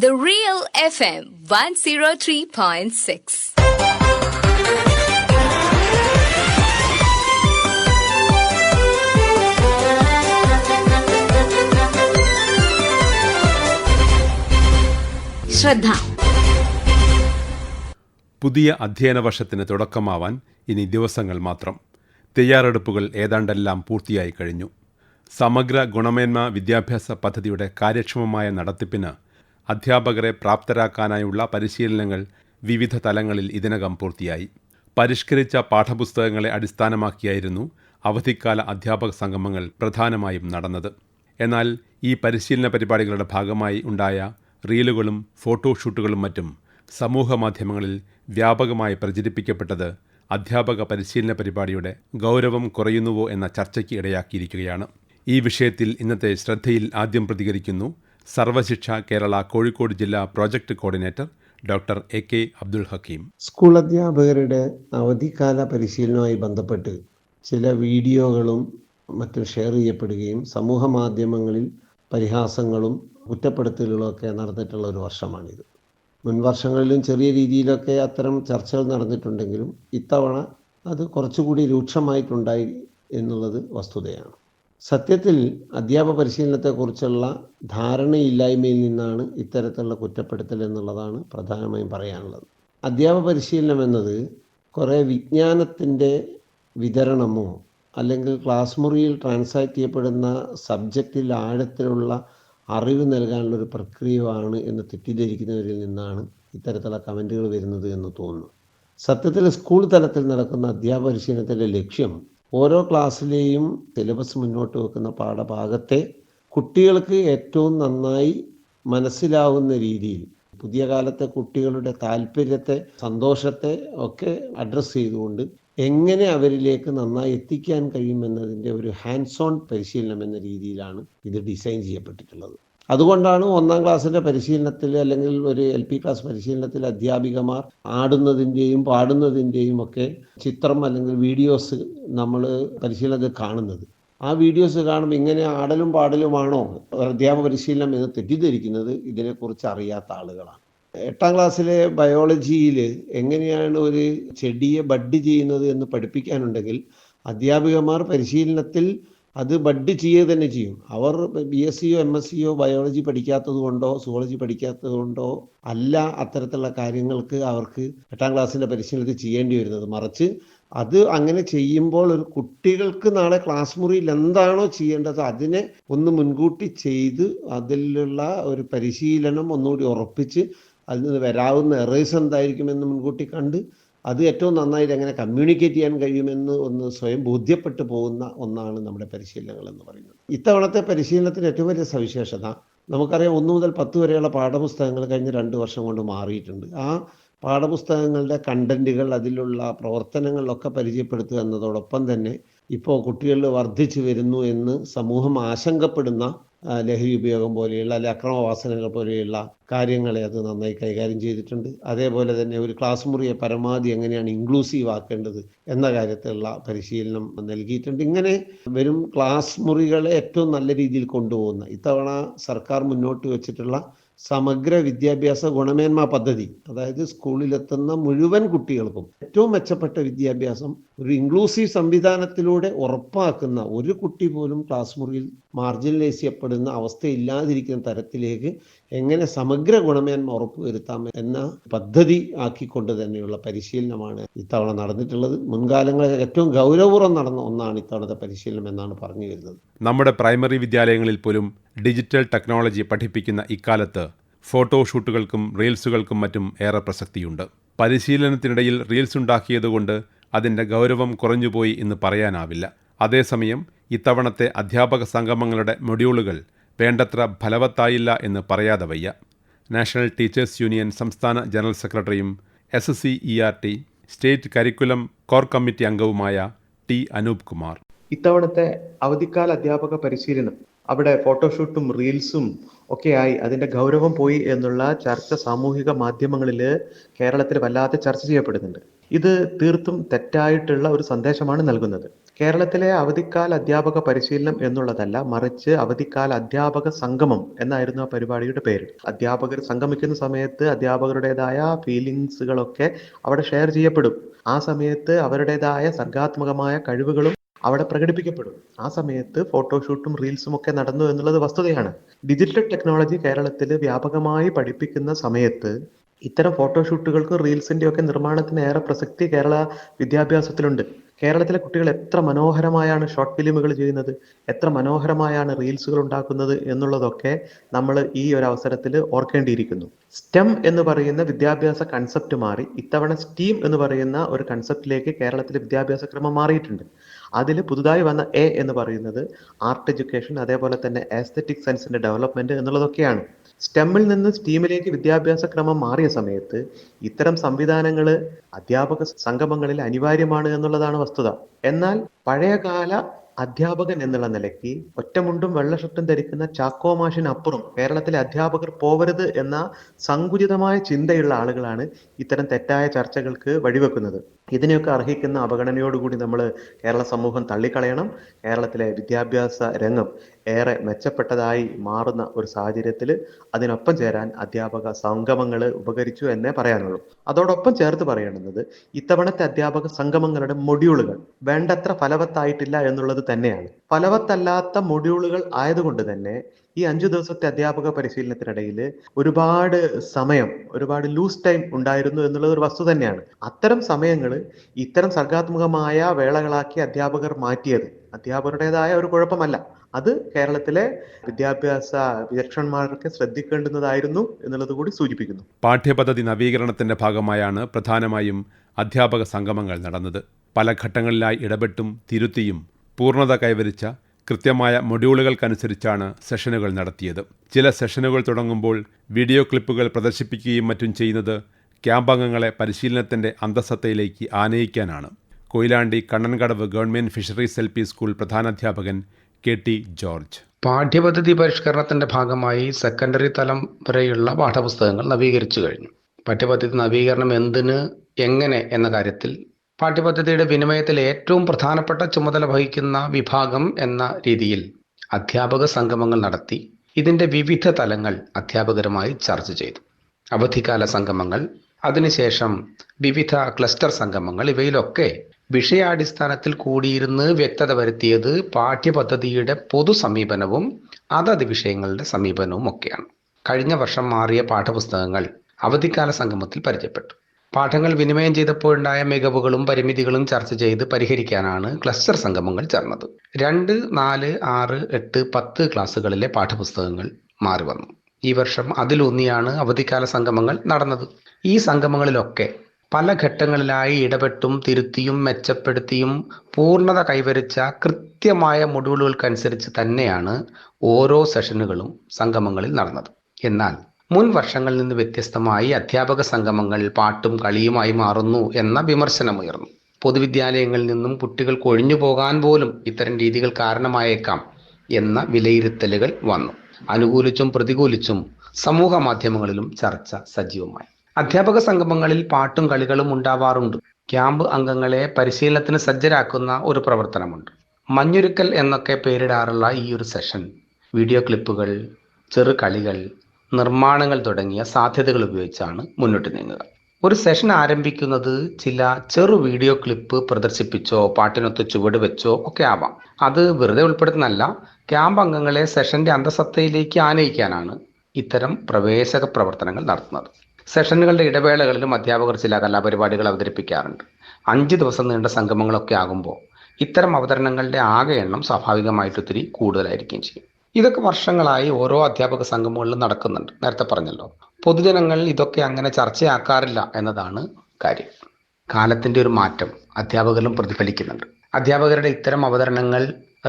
The Real FM 103.6. ശ്രദ്ധ. പുതിയ അധ്യയന വർഷത്തിന് തുടക്കമാവാൻ ഇനി ദിവസങ്ങൾ മാത്രം. തയ്യാറെടുപ്പുകൾ ഏതാണ്ടെല്ലാം പൂർത്തിയായി കഴിഞ്ഞു. സമഗ്ര ഗുണമേന്മ വിദ്യാഭ്യാസ പദ്ധതിയുടെ കാര്യക്ഷമമായ നടത്തിപ്പിന് അധ്യാപകരെ പ്രാപ്തരാക്കാനായുള്ള പരിശീലനങ്ങൾ വിവിധ തലങ്ങളിൽ ഇതിനകം പൂർത്തിയായി. പരിഷ്കരിച്ച പാഠപുസ്തകങ്ങളെ അടിസ്ഥാനമാക്കിയായിരുന്നു അവധിക്കാല അധ്യാപക സംഗമങ്ങൾ പ്രധാനമായും നടന്നത്. എന്നാൽ ഈ പരിശീലന പരിപാടികളുടെ ഭാഗമായി ഉണ്ടായ റീലുകളും ഫോട്ടോഷൂട്ടുകളും മറ്റും സമൂഹ മാധ്യമങ്ങളിൽ വ്യാപകമായി പ്രചരിപ്പിക്കപ്പെട്ടത് അധ്യാപക പരിശീലന പരിപാടിയുടെ ഗൗരവം കുറയുന്നുവോ എന്ന ചർച്ചയ്ക്ക് ഇടയാക്കിയിരിക്കുകയാണ്. ഈ വിഷയത്തിൽ ഇന്നത്തെ ശ്രദ്ധയിൽ ആദ്യം പ്രതികരിക്കുന്നു സർവശിക്ഷ കേരള കോഴിക്കോട് ജില്ലാ project coordinator doctor A K Abdul Hakeem. School അധ്യാപകരുടെ അവധിക്കാല പരിശീലനവുമായി ബന്ധപ്പെട്ട് ചില വീഡിയോകളും മറ്റും ഷെയർ ചെയ്യപ്പെടുകയും സമൂഹ മാധ്യമങ്ങളിൽ പരിഹാസങ്ങളും കുറ്റപ്പെടുത്തലുകളൊക്കെ നടന്നിട്ടുള്ള ഒരു വർഷമാണിത്. മുൻ വർഷങ്ങളിലും ചെറിയ രീതിയിലൊക്കെ അത്തരം ചർച്ചകൾ നടന്നിട്ടുണ്ടെങ്കിലും ഇത്തവണ അത് കുറച്ചുകൂടി രൂക്ഷമായിട്ടുണ്ടായി എന്നുള്ളത് വസ്തുതയാണ്. സത്യത്തിൽ അധ്യാപക പരിശീലനത്തെക്കുറിച്ചുള്ള ധാരണയില്ലായ്മയിൽ നിന്നാണ് ഇത്തരത്തിലുള്ള കുറ്റപ്പെടുത്തൽ എന്നുള്ളതാണ് പ്രധാനമായും പറയാനുള്ളത്. അധ്യാപക പരിശീലനം എന്നത് കുറേ വിജ്ഞാനത്തിന്റെ വിതരണമോ അല്ലെങ്കിൽ ക്ലാസ് മുറിയിൽ ട്രാൻസാക്ട് ചെയ്യപ്പെടുന്ന സബ്ജക്റ്റിൽ ആഴത്തിലുള്ള അറിവ് നൽകാനുള്ളൊരു പ്രക്രിയയാണ് എന്ന് തെറ്റിദ്ധരിക്കുന്നവരിൽ നിന്നാണ് ഇത്തരത്തിലുള്ള കമന്റുകൾ വരുന്നത് എന്ന് തോന്നുന്നു. സത്യത്തിൽ സ്കൂൾ തലത്തിൽ നടക്കുന്ന അധ്യാപക പരിശീലനത്തിന്റെ ലക്ഷ്യം ഓരോ ക്ലാസ്സിലെയും സിലബസ് മുന്നോട്ട് വെക്കുന്ന പാഠഭാഗത്തെ കുട്ടികൾക്ക് ഏറ്റവും നന്നായി മനസ്സിലാവുന്ന രീതിയിൽ പുതിയ കാലത്തെ കുട്ടികളുടെ താല്പര്യത്തെ സന്തോഷത്തെ ഒക്കെ അഡ്രസ്സ് ചെയ്തുകൊണ്ട് എങ്ങനെ അവരിലേക്ക് നന്നായി എത്തിക്കാൻ കഴിയുമെന്നതിന്റെ ഒരു ഹാൻഡ്സ് ഓൺ പരിശീലനം എന്ന രീതിയിലാണ് ഇത് ഡിസൈൻ ചെയ്യപ്പെട്ടിട്ടുള്ളത്. അതുകൊണ്ടാണ് ഒന്നാം ക്ലാസ്സിന്റെ പരിശീലനത്തിൽ അല്ലെങ്കിൽ ഒരു എൽ പി ക്ലാസ് പരിശീലനത്തിൽ അധ്യാപികമാർ ആടുന്നതിന്റെയും പാടുന്നതിന്റെയും ഒക്കെ ചിത്രം അല്ലെങ്കിൽ വീഡിയോസ് നമ്മൾ പരിശീലനത്തിൽ കാണുന്നത്. ആ വീഡിയോസ് കാണുമ്പോൾ ഇങ്ങനെ ആടലും പാടലുമാണോ അധ്യാപക പരിശീലനം എന്ന് തെറ്റിദ്ധരിക്കുന്നത് ഇതിനെക്കുറിച്ച് അറിയാത്ത ആളുകളാണ്. എട്ടാം ക്ലാസ്സിലെ ബയോളജിയിൽ എങ്ങനെയാണ് ഒരു ചെടിയെ ബഡ് ചെയ്യുന്നത് എന്ന് പഠിപ്പിക്കാനുണ്ടെങ്കിൽ അധ്യാപികമാർ പരിശീലനത്തിൽ അത് ബഡ് ചെയ്യുക തന്നെ ചെയ്യും. അവർ ബി എസ് സിയോ എം എസ് സിയോ ബയോളജി പഠിക്കാത്തത് കൊണ്ടോ സുവോളജി പഠിക്കാത്തത് കൊണ്ടോ അല്ല അത്തരത്തിലുള്ള കാര്യങ്ങൾക്ക് അവർക്ക് എട്ടാം ക്ലാസ്സിന്റെ പരിശീലനത്തിൽ ചെയ്യേണ്ടി വരുന്നത്. മറിച്ച് അത് അങ്ങനെ ചെയ്യുമ്പോൾ ഒരു കുട്ടികൾക്ക് നാളെ ക്ലാസ് മുറിയിൽ എന്താണോ ചെയ്യേണ്ടത് അതിനെ ഒന്ന് മുൻകൂട്ടി ചെയ്ത് അതിലുള്ള ഒരു പരിശീലനം ഒന്നുകൂടി ഉറപ്പിച്ച് അതിൽ നിന്ന് വരാവുന്ന എറേഴ്സ് എന്തായിരിക്കുമെന്ന് മുൻകൂട്ടി കണ്ട് അത് ഏറ്റവും നന്നായിട്ട് എങ്ങനെ കമ്മ്യൂണിക്കേറ്റ് ചെയ്യാൻ കഴിയുമെന്ന് ഒന്ന് സ്വയം ബോധ്യപ്പെട്ടു പോകുന്ന ഒന്നാണ് നമ്മുടെ പരിശീലനങ്ങൾ എന്ന് പറയുന്നത്. ഇത്തവണത്തെ പരിശീലനത്തിന് ഏറ്റവും വലിയ സവിശേഷത നമുക്കറിയാം ഒന്നു മുതൽ പത്ത് വരെയുള്ള പാഠപുസ്തകങ്ങൾ കഴിഞ്ഞ രണ്ട് വർഷം കൊണ്ട് മാറിയിട്ടുണ്ട്. ആ പാഠപുസ്തകങ്ങളുടെ കണ്ടന്റുകൾ അതിലുള്ള പ്രവർത്തനങ്ങളിലൊക്കെ പരിചയപ്പെടുത്തുക എന്നതോടൊപ്പം തന്നെ ഇപ്പോൾ കുട്ടികളിൽ വർദ്ധിച്ചു വരുന്നു എന്ന് സമൂഹം ആശങ്കപ്പെടുന്ന ലഹരി ഉപയോഗം പോലെയുള്ള അല്ലെ അക്രമവാസനകൾ പോലെയുള്ള കാര്യങ്ങളെ അത് നന്നായി കൈകാര്യം ചെയ്തിട്ടുണ്ട്. അതേപോലെ തന്നെ ഒരു ക്ലാസ് മുറിയെ പരമാവധി എങ്ങനെയാണ് ഇൻക്ലൂസീവ് ആക്കേണ്ടത് എന്ന കാര്യത്തിലുള്ള പരിശീലനം നൽകിയിട്ടുണ്ട്. ഇങ്ങനെ വരും ക്ലാസ് മുറികളെ ഏറ്റവും നല്ല രീതിയിൽ കൊണ്ടുപോകുന്ന ഇത്തവണ സർക്കാർ മുന്നോട്ട് വെച്ചിട്ടുള്ള സമഗ്ര വിദ്യാഭ്യാസ ഗുണമേന്മ പദ്ധതി. അതായത് സ്കൂളിലെത്തുന്ന മുഴുവൻ കുട്ടികൾക്കും ഏറ്റവും മെച്ചപ്പെട്ട വിദ്യാഭ്യാസം ഒരു ഇൻക്ലൂസീവ് സംവിധാനത്തിലൂടെ ഉറപ്പാക്കുന്ന ഒരു കുട്ടി പോലും ക്ലാസ് മുറിയിൽ മാർജിനലൈസ് ചെയ്യപ്പെടുന്ന അവസ്ഥയില്ലാതിരിക്കുന്ന തരത്തിലേക്ക് എങ്ങനെ സമഗ്ര ഗുണമേന്മ ഉറപ്പുവരുത്താം എന്ന പദ്ധതി ആക്കിക്കൊണ്ട് തന്നെയുള്ള പരിശീലനമാണ് ഇത്തവണ നടന്നിട്ടുള്ളത്. മുൻകാലങ്ങളിൽ ഏറ്റവും ഗൗരവപൂർവം നടന്ന ഒന്നാണ് ഇത്തവണത്തെ പരിശീലനം എന്നാണ് പറഞ്ഞു വരുന്നത്. നമ്മുടെ പ്രൈമറി വിദ്യാലയങ്ങളിൽ പോലും ഡിജിറ്റൽ ടെക്നോളജി പഠിപ്പിക്കുന്ന ഇക്കാലത്ത് ഫോട്ടോഷൂട്ടുകൾക്കും റീൽസുകൾക്കും മറ്റും ഏറെ പ്രസക്തിയുണ്ട്. പരിശീലനത്തിനിടയിൽ റീൽസ് ഉണ്ടാക്കിയതുകൊണ്ട് അതിന്റെ ഗൗരവം കുറഞ്ഞുപോയി എന്ന് പറയാനാവില്ല. അതേസമയം ഇത്തവണത്തെ അധ്യാപക സംഗമങ്ങളുടെ മൊഡ്യൂളുകൾ വേണ്ടത്ര ഫലവത്തായില്ല എന്ന് പറയാതെ വയ്യ. നാഷണൽ ടീച്ചേഴ്സ് യൂണിയൻ സംസ്ഥാന ജനറൽ സെക്രട്ടറിയും S S C E R T state curriculum core committee അംഗവുമായ ടി അനൂപ് കുമാർ. ഇത്തവണത്തെ അവധിക്കാല അധ്യാപക പരിശീലനം അവിടെ ഫോട്ടോഷൂട്ടും റീൽസും ഒക്കെയായി അതിന്റെ ഗൗരവം പോയി എന്നുള്ള ചർച്ച സാമൂഹിക മാധ്യമങ്ങളിൽ കേരളത്തിൽ വല്ലാതെ ചർച്ച ചെയ്യപ്പെടുന്നുണ്ട്. ഇത് തീർത്തും തെറ്റായിട്ടുള്ള ഒരു സന്ദേശമാണ് നൽകുന്നത്. കേരളത്തിലെ അവധിക്കാല അധ്യാപക പരിശീലനം എന്നുള്ളതല്ല മറിച്ച് അവധിക്കാല അധ്യാപക സംഗമം എന്നായിരുന്നു ആ പരിപാടിയുടെ പേര്. അധ്യാപകർ സംഗമിക്കുന്ന സമയത്ത് അധ്യാപകരുടേതായ ഫീലിങ്സുകളൊക്കെ അവിടെ ഷെയർ ചെയ്യപ്പെടും. ആ സമയത്ത് അവരുടേതായ സർഗാത്മകമായ കഴിവുകളും അവിടെ പ്രകടിപ്പിക്കപ്പെടും. ആ സമയത്ത് ഫോട്ടോഷൂട്ടും റീൽസും ഒക്കെ നടന്നു എന്നുള്ളത് വസ്തുതയാണ്. ഡിജിറ്റൽ ടെക്നോളജി കേരളത്തിൽ വ്യാപകമായി പഠിപ്പിക്കുന്ന സമയത്ത് ഇത്തരം ഫോട്ടോഷൂട്ടുകൾക്കും റീൽസിന്റെ നിർമ്മാണത്തിന് ഏറെ പ്രസക്തി കേരള വിദ്യാഭ്യാസത്തിലുണ്ട്. കേരളത്തിലെ കുട്ടികൾ എത്ര മനോഹരമായാണ് ഷോർട്ട് ഫിലിമുകൾ ചെയ്യുന്നത് എത്ര മനോഹരമായാണ് റീൽസുകൾ ഉണ്ടാക്കുന്നത് എന്നുള്ളതൊക്കെ നമ്മൾ ഈ ഒരു അവസരത്തിൽ ഓർക്കേണ്ടിയിരിക്കുന്നു. സ്റ്റെം എന്ന് പറയുന്ന വിദ്യാഭ്യാസ കൺസെപ്റ്റ് മാറി ഇത്തവണ സ്റ്റീം എന്ന് പറയുന്ന ഒരു കൺസെപ്റ്റിലേക്ക് കേരളത്തിലെ വിദ്യാഭ്യാസ ക്രമം മാറിയിട്ടുണ്ട്. അതിൽ പുതുതായി വന്ന എ എന്ന് പറയുന്നത് ആർട്ട് എഡ്യൂക്കേഷൻ അതേപോലെ തന്നെ ആസ്തറ്റിക് സയൻസിന്റെ ഡെവലപ്മെന്റ് എന്നുള്ളതൊക്കെയാണ്. സ്റ്റെമ്മിൽ നിന്ന് സ്റ്റീമിലേക്ക് വിദ്യാഭ്യാസ ക്രമം മാറിയ സമയത്ത് ഇത്തരം സംവിധാനങ്ങൾ അധ്യാപക സംഗമങ്ങളിൽ അനിവാര്യമാണ് എന്നുള്ളതാണ് വസ്തുത. എന്നാൽ പഴയകാല അധ്യാപകൻ എന്നുള്ള നിലയ്ക്ക് ഒറ്റമുണ്ടും വെള്ള ഷർട്ടും ധരിക്കുന്ന ചാക്കോ മാഷിനപ്പുറം കേരളത്തിലെ അധ്യാപകർ പോവരുത് എന്ന സങ്കുചിതമായ ചിന്തയുള്ള ആളുകളാണ് ഇത്തരം തെറ്റായ ചർച്ചകൾക്ക് വഴിവെക്കുന്നത്. ഇതിനെയൊക്കെ അർഹിക്കുന്ന അവഗണനയോടുകൂടി നമ്മൾ കേരള സമൂഹം തള്ളിക്കളയണം. കേരളത്തിലെ വിദ്യാഭ്യാസ രംഗം ഏറെ മെച്ചപ്പെട്ടതായി മാറുന്ന ഒരു സാഹചര്യത്തിൽ അതിനൊപ്പം ചേരാൻ അധ്യാപക സംഗമങ്ങൾ ഉപകരിച്ചു എന്നേ പറയാനുള്ളൂ. അതോടൊപ്പം ചേർത്ത് പറയേണ്ടുന്നത് ഇത്തവണത്തെ അധ്യാപക സംഗമങ്ങളുടെ മൊഡ്യൂളുകൾ വേണ്ടത്ര ഫലവത്തായിട്ടില്ല എന്നുള്ളത് തന്നെയാണ്. ഫലവത്തല്ലാത്ത മൊഡ്യൂളുകൾ ആയതുകൊണ്ട് തന്നെ ഈ അഞ്ചു ദിവസത്തെ അധ്യാപക പരിശീലനത്തിനിടയിൽ ഒരുപാട് സമയം ഒരുപാട് ലൂസ് ടൈം ഉണ്ടായിരുന്നു എന്നുള്ളത് ഒരു വസ്തു തന്നെയാണ്. അത്തരം സമയങ്ങൾ ഇത്തരം സർഗാത്മകമായ വേളകളാക്കി അധ്യാപകർ മാറ്റിയത്. അധ്യാപകരുടേതായ ഒരു കുഴപ്പമല്ല. അത് കേരളത്തിലെ വിദ്യാഭ്യാസ വിചക്ഷണന്മാർക്ക് ശ്രദ്ധിക്കേണ്ടുന്നതായിരുന്നു എന്നുള്ളത് കൂടി സൂചിപ്പിക്കുന്നു. പാഠ്യപദ്ധതി നവീകരണത്തിന്റെ ഭാഗമായാണ് പ്രധാനമായും അധ്യാപക സംഗമങ്ങൾ നടന്നത്. പല ഘട്ടങ്ങളിലായി ഇടപെട്ടും തിരുത്തിയും പൂർണത കൈവരിച്ച കൃത്യമായ മൊഡ്യൂളുകൾക്കനുസരിച്ചാണ് സെഷനുകൾ നടത്തിയത്. ചില സെഷനുകൾ തുടങ്ങുമ്പോൾ വീഡിയോ ക്ലിപ്പുകൾ പ്രദർശിപ്പിക്കുകയും മറ്റും ചെയ്യുന്നത് ക്യാമ്പംഗങ്ങളെ പരിശീലനത്തിന്റെ അന്തസത്തയിലേക്ക് ആനയിക്കാനാണ്. Koyilandy Kannankadavu government fisheries L P school പ്രധാനാധ്യാപകൻ K T George. പാഠ്യപദ്ധതി പരിഷ്കരണത്തിന്റെ ഭാഗമായി സെക്കൻഡറി തലം വരെയുള്ള പാഠപുസ്തകങ്ങൾ നവീകരിച്ചു കഴിഞ്ഞു. പാഠ്യപദ്ധതി നവീകരണം എന്തിന് എങ്ങനെ എന്ന കാര്യത്തിൽ പാഠ്യപദ്ധതിയുടെ വിനിമയത്തിൽ ഏറ്റവും പ്രധാനപ്പെട്ട ചുമതല വഹിക്കുന്ന വിഭാഗം എന്ന രീതിയിൽ അധ്യാപക സംഗമങ്ങൾ നടത്തി ഇതിന്റെ വിവിധ തലങ്ങൾ അധ്യാപകരുമായി ചർച്ച ചെയ്തു. അവധിക്കാല സംഗമങ്ങൾ അതിനുശേഷം വിവിധ ക്ലസ്റ്റർ സംഗമങ്ങൾ ഇവയിലൊക്കെ വിഷയാടിസ്ഥാനത്തിൽ കൂടിയിരുന്ന് വ്യക്തത വരുത്തിയത് പാഠ്യപദ്ധതിയുടെ പൊതു സമീപനവും അതത് വിഷയങ്ങളുടെ സമീപനവും ഒക്കെയാണ്. കഴിഞ്ഞ വർഷം മാറിയ പാഠപുസ്തകങ്ങൾ അവധിക്കാല സംഗമത്തിൽ പരിചയപ്പെട്ടു. പാഠങ്ങൾ വിനിമയം ചെയ്തപ്പോഴുണ്ടായ മികവുകളും പരിമിതികളും ചർച്ച ചെയ്ത് പരിഹരിക്കാനാണ് ക്ലസ്റ്റർ സംഗമങ്ങൾ ചേർന്നത്. രണ്ട് നാല് ആറ് എട്ട് പത്ത് ക്ലാസ്സുകളിലെ പാഠപുസ്തകങ്ങൾ മാറി വന്നു. ഈ വർഷം അതിലൂന്നിയാണ് അവധിക്കാല സംഗമങ്ങൾ നടന്നത്. ഈ സംഗമങ്ങളിലൊക്കെ പല ഘട്ടങ്ങളിലായി ഇടപെട്ടും തിരുത്തിയും മെച്ചപ്പെടുത്തിയും പൂർണത കൈവരിച്ച കൃത്യമായ മൊഡ്യൂളുകൾക്കനുസരിച്ച് തന്നെയാണ് ഓരോ സെഷനുകളും സംഗമങ്ങളിൽ നടന്നത്. എന്നാൽ മുൻ വർഷങ്ങളിൽ നിന്ന് വ്യത്യസ്തമായി അധ്യാപക സംഗമങ്ങൾ പാട്ടും കളിയുമായി മാറുന്നു എന്ന വിമർശനമുയർന്നു. പൊതുവിദ്യാലയങ്ങളിൽ നിന്നും കുട്ടികൾ കൊഴിഞ്ഞു പോകാൻ പോലും ഇത്തരം രീതികൾ കാരണമായേക്കാം എന്ന വിലയിരുത്തലുകൾ വന്നു. അനുകൂലിച്ചും പ്രതികൂലിച്ചും സമൂഹ മാധ്യമങ്ങളിലും ചർച്ച സജീവമായി. അധ്യാപക സംഗമങ്ങളിൽ പാട്ടും കളികളും ഉണ്ടാവാറുണ്ട്. ക്യാമ്പ് അംഗങ്ങളെ പരിശീലനത്തിന് സജ്ജരാക്കുന്ന ഒരു പ്രവർത്തനമുണ്ട്. മഞ്ഞുരുക്കൽ എന്നൊക്കെ പേരിടാറുള്ള ഈ ഒരു സെഷൻ. വീഡിയോ ക്ലിപ്പുകൾ ചെറു കളികൾ നിർമ്മാണങ്ങൾ തുടങ്ങിയ സാധ്യതകൾ ഉപയോഗിച്ചാണ് മുന്നോട്ട് നീങ്ങുക. ഒരു സെഷൻ ആരംഭിക്കുന്നത് ചില ചെറു വീഡിയോ ക്ലിപ്പ് പ്രദർശിപ്പിച്ചോ പാട്ടിനൊത്ത് ചുവട് വെച്ചോ ഒക്കെ ആവാം. അത് വെറുതെ ഉൾപ്പെടുത്തുന്നല്ല ക്യാമ്പ് അംഗങ്ങളെ സെഷന്റെ അന്തസത്തയിലേക്ക് ആനയിക്കാനാണ് ഇത്തരം പ്രവേശക പ്രവർത്തനങ്ങൾ നടത്തുന്നത്. സെഷനുകളുടെ ഇടവേളകളിലും അധ്യാപകർ ചില കലാപരിപാടികൾ അവതരിപ്പിക്കാറുണ്ട്. അഞ്ച് ദിവസം നീണ്ട സംഗമങ്ങളൊക്കെ ആകുമ്പോൾ ഇത്തരം അവതരണങ്ങളുടെ ആകെ എണ്ണം സ്വാഭാവികമായിട്ട് ഒത്തിരി കൂടുതലായിരിക്കുകയും ചെയ്യും. ഇതൊക്കെ വർഷങ്ങളായി ഓരോ അധ്യാപക സംഗമങ്ങളിലും നടക്കുന്നുണ്ട്. നേരത്തെ പറഞ്ഞല്ലോ പൊതുജനങ്ങൾ ഇതൊക്കെ അങ്ങനെ ചർച്ചയാക്കാറില്ല എന്നതാണ് കാര്യം. കാലത്തിന്റെ ഒരു മാറ്റം അധ്യാപകരിലും പ്രതിഫലിക്കുന്നുണ്ട്. അധ്യാപകരുടെ ഇത്തരം അവതരണങ്ങൾ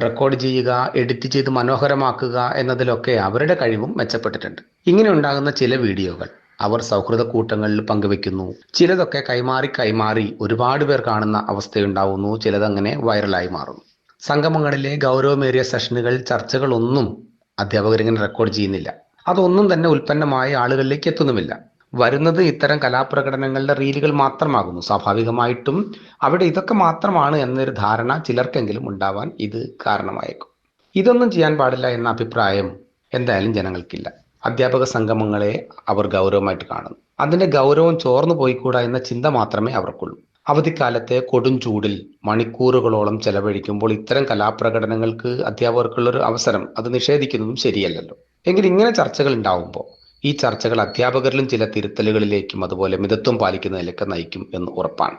റെക്കോർഡ് ചെയ്യുക എഡിറ്റ് ചെയ്ത് മനോഹരമാക്കുക എന്നതിലൊക്കെ അവരുടെ കഴിവും മെച്ചപ്പെട്ടിട്ടുണ്ട്. ഇങ്ങനെ ഉണ്ടാകുന്ന ചില വീഡിയോകൾ അവർ സൗഹൃദ കൂട്ടങ്ങളിൽ പങ്കുവെക്കുന്നു. ചിലതൊക്കെ കൈമാറി കൈമാറി ഒരുപാട് പേർ കാണുന്ന അവസ്ഥയുണ്ടാവുന്നു. ചിലതങ്ങനെ വൈറലായി മാറും. സംഗമങ്ങളിലെ ഗൗരവമേറിയ സെഷനുകൾ ചർച്ചകളൊന്നും അധ്യാപകരിങ്ങനെ റെക്കോർഡ് ചെയ്യുന്നില്ല. അതൊന്നും തന്നെ ഉൽപ്പന്നമായി ആളുകളിലേക്ക് എത്തുന്നുമില്ല. വരുന്നത് ഇത്തരം കലാപ്രകടനങ്ങളുടെ റീലുകൾ മാത്രമാകുന്നു. സ്വാഭാവികമായിട്ടും അവിടെ ഇതൊക്കെ മാത്രമാണ് എന്നൊരു ധാരണ ചിലർക്കെങ്കിലും ഉണ്ടാവാൻ ഇത് കാരണമായേക്കും. ഇതൊന്നും ചെയ്യാൻ പാടില്ല എന്ന അഭിപ്രായം എന്തായാലും ജനങ്ങൾക്കില്ല. അധ്യാപക സംഗമങ്ങളെ അവർ ഗൗരവമായിട്ട് കാണുന്നു. അതിന്റെ ഗൗരവം ചോർന്നു പോയിക്കൂടാ എന്ന ചിന്ത മാത്രമേ അവർക്കുള്ളൂ. അവധിക്കാലത്തെ കൊടും ചൂടിൽ മണിക്കൂറുകളോളം ചെലവഴിക്കുമ്പോൾ ഇത്തരം കലാപ്രകടനങ്ങൾക്ക് അധ്യാപകർക്കുള്ളൊരു അവസരം അത് നിഷേധിക്കുന്നതും ശരിയല്ലല്ലോ. എങ്കിൽ ഇങ്ങനെ ചർച്ചകൾ ഉണ്ടാവുമ്പോൾ ഈ ചർച്ചകൾ അധ്യാപകരിലും ചില തിരുത്തലുകളിലേക്കും അതുപോലെ മിതത്വം പാലിക്കുന്നതിലേക്ക് നയിക്കും എന്ന് ഉറപ്പാണ്.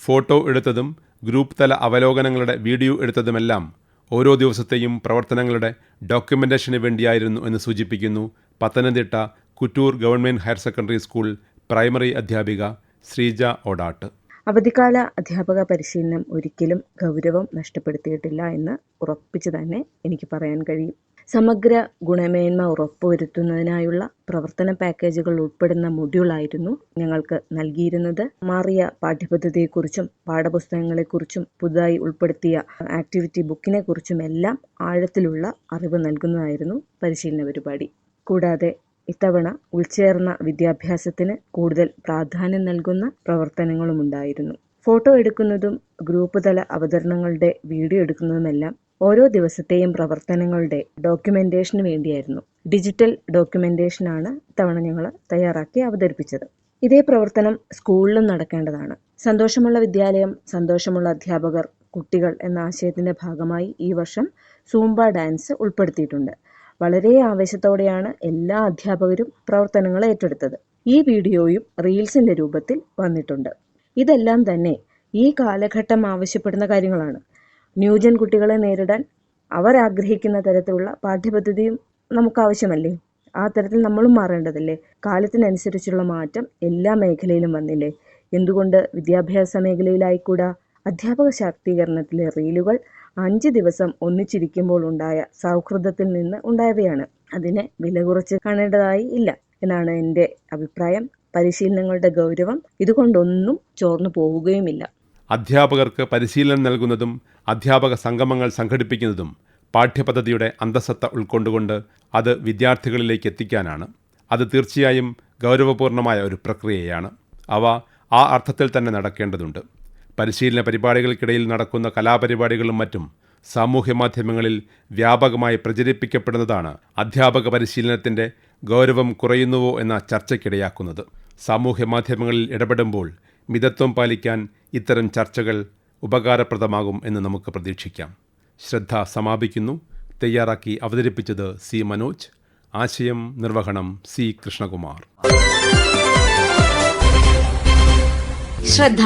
ഫോട്ടോ എടുത്തതും ഗ്രൂപ്പ് തല അവലോകനങ്ങളുടെ വീഡിയോ എടുത്തതുമെല്ലാം ഓരോ ദിവസത്തെയും പ്രവർത്തനങ്ങളുടെ ഡോക്യുമെന്റേഷന് വേണ്ടിയായിരുന്നു എന്ന് സൂചിപ്പിക്കുന്നു Pathanamthitta Kuttoor government higher secondary school primary അധ്യാപിക ശ്രീജ ഒടാട്ട് അവധിക്കാല അധ്യാപക പരിശീലനം ഒരിക്കലും ഗൗരവം നഷ്ടപ്പെടുത്തിയിട്ടില്ല എന്ന് ഉറപ്പിച്ചു തന്നെ എനിക്ക് പറയാൻ കഴിയും. സമഗ്ര ഗുണമേന്മ ഉറപ്പുവരുത്തുന്നതിനായുള്ള പ്രവർത്തന പാക്കേജുകൾ ഉൾപ്പെടുന്ന മൊഡ്യൂളായിരുന്നു ഞങ്ങൾക്ക് നൽകിയിരുന്നത്. മാറിയ പാഠ്യപദ്ധതിയെക്കുറിച്ചും പാഠപുസ്തകങ്ങളെക്കുറിച്ചും പുതുതായി ഉൾപ്പെടുത്തിയ ആക്ടിവിറ്റി ബുക്കിനെക്കുറിച്ചും എല്ലാം ആഴത്തിലുള്ള അറിവ് നൽകുന്നതായിരുന്നു പരിശീലന പരിപാടി. കൂടാതെ ഇത്തവണ ഉൾച്ചേർന്ന വിദ്യാഭ്യാസത്തിന് കൂടുതൽ പ്രാധാന്യം നൽകുന്ന പ്രവർത്തനങ്ങളുമുണ്ടായിരുന്നു. ഫോട്ടോ എടുക്കുന്നതും ഗ്രൂപ്പ് തല അവതരണങ്ങളുടെ വീഡിയോ എടുക്കുന്നതുമെല്ലാം ഓരോ ദിവസത്തെയും പ്രവർത്തനങ്ങളുടെ ഡോക്യുമെന്റേഷന് വേണ്ടിയായിരുന്നു. ഡിജിറ്റൽ ഡോക്യുമെന്റേഷനാണ് ഇത്തവണ ഞങ്ങൾ തയ്യാറാക്കി അവതരിപ്പിച്ചത്. ഇതേ പ്രവർത്തനം സ്കൂളിലും നടക്കേണ്ടതാണ്. സന്തോഷമുള്ള വിദ്യാലയം സന്തോഷമുള്ള അധ്യാപകർ കുട്ടികൾ എന്ന ആശയത്തിന്റെ ഭാഗമായി ഈ വർഷം സൂംബ ഡാൻസ് ഉൾപ്പെടുത്തിയിട്ടുണ്ട്. വളരെ ആവേശത്തോടെയാണ് എല്ലാ അധ്യാപകരും പ്രവർത്തനങ്ങൾ ഏറ്റെടുത്തത്. ഈ വീഡിയോയും റീൽസിന്റെ രൂപത്തിൽ വന്നിട്ടുണ്ട്. ഇതെല്ലാം തന്നെ ഈ കാലഘട്ടം ആവശ്യപ്പെടുന്ന കാര്യങ്ങളാണ്. ന്യൂജൻ കുട്ടികളെ നേരിടാൻ അവർ ആഗ്രഹിക്കുന്ന തരത്തിലുള്ള പാഠ്യപദ്ധതിയും നമുക്ക് ആവശ്യമല്ലേ? ആ തരത്തിൽ നമ്മളും മാറേണ്ടതല്ലേ? കാലത്തിനനുസരിച്ചുള്ള മാറ്റം എല്ലാ മേഖലയിലും വന്നില്ലേ? എന്തുകൊണ്ട് വിദ്യാഭ്യാസ മേഖലയിലായിക്കൂടാ? അധ്യാപക ശാക്തീകരണത്തിലെ റീലുകൾ അഞ്ച് ദിവസം ഒന്നിച്ചിരിക്കുമ്പോൾ ഉണ്ടായ സൗഹൃദത്തിൽ നിന്ന് ഉണ്ടായവയാണ്. അതിനെ വില കുറച്ച് കാണേണ്ടതായി ഇല്ല എന്നാണ് എന്റെ അഭിപ്രായം. പരിശീലനങ്ങളുടെ ഗൗരവം ഇതുകൊണ്ടൊന്നും ചോർന്നു പോവുകയുമില്ല. അധ്യാപകർക്ക് പരിശീലനം നൽകുന്നതും അധ്യാപക സംഗമങ്ങൾ സംഘടിപ്പിക്കുന്നതും പാഠ്യപദ്ധതിയുടെ അന്തസത്ത ഉൾക്കൊണ്ടുകൊണ്ട് അത് വിദ്യാർത്ഥികളിലേക്ക് എത്തിക്കാനാണ്. അത് തീർച്ചയായും ഗൗരവപൂർണമായ ഒരു പ്രക്രിയയാണ്. അവ ആ അർത്ഥത്തിൽ തന്നെ നടക്കേണ്ടതുണ്ട്. പരിശീലന പരിപാടികൾക്കിടയിൽ നടക്കുന്ന കലാപരിപാടികളും മറ്റും സാമൂഹ്യ മാധ്യമങ്ങളിൽ വ്യാപകമായി പ്രചരിപ്പിക്കപ്പെടുന്നതാണ് അധ്യാപക പരിശീലനത്തിന്റെ ഗൗരവം കുറയുന്നുവോ എന്ന ചർച്ചയ്ക്കിടയാക്കുന്നത്. സാമൂഹ്യ മാധ്യമങ്ങളിൽ ഇടപെടുമ്പോൾ മിതത്വം പാലിക്കാൻ ഇത്തരം ചർച്ചകൾ ഉപകാരപ്രദമാകും എന്ന് നമുക്ക് പ്രതീക്ഷിക്കാം. ശ്രദ്ധ സമാപിക്കുന്നു. തയ്യാറാക്കി അവതരിപ്പിച്ചത് സി മനോജ്. ആശയം നിർവഹണം സി കൃഷ്ണകുമാർ. ശ്രദ്ധ.